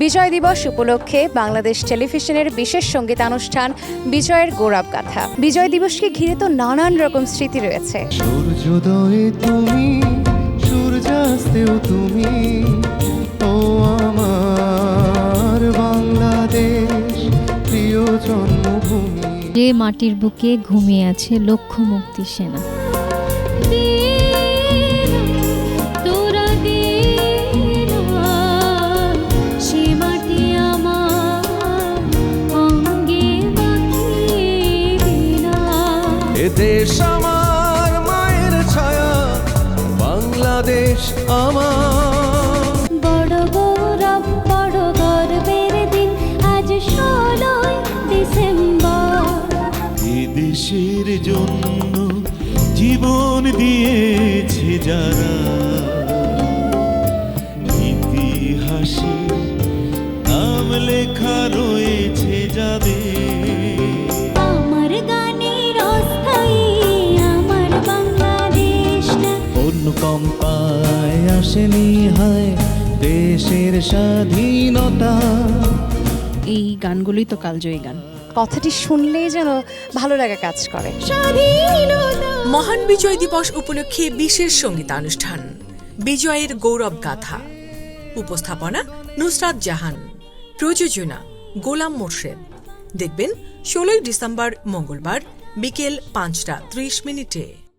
বিজয় দিবস উপলক্ষে বাংলাদেশ টেলিভিশনের বিশেষ সঙ্গীতানুষ্ঠান বিজয়ের গৌরব গাথা। বিজয় দিবসকে ঘিরে তো নানান রকম স্মৃতি রয়েছে। সূর্যোদয়ে তুমি সূর্যাস্তেও তুমি ও আমার বাংলাদেশ প্রিয় জন্মভূমি। যে মাটির বুকে ঘুমিয়ে আছে লক্ষ মুক্তি সেনা। এ দেশ আমার মায়ের ছায়া বাংলাদেশ আমার। বড় গৌরব বড় গর্বের দিন আজ ষোলোই ডিসেম্বর। দেশের জন্য জীবন দিয়েছে যারা। আসেনি হায় দেশের স্বাধীনতা। এই গানগুলোই তো কালজয়ী গান। কথাটি শুনলেই যেন ভালো লাগা কাজ করে। মহান বিজয় দিবস উপলক্ষে বিশেষ সঙ্গীতানুষ্ঠান বিজয়ের গৌরব গাথা। উপস্থাপনা নুসরাত জাহান। প্রযোজনা গোলাম মোর্শেদ। দেখবেন ষোলোই ডিসেম্বর মঙ্গলবার বিকেল পাঁচটা ত্রিশ মিনিটে।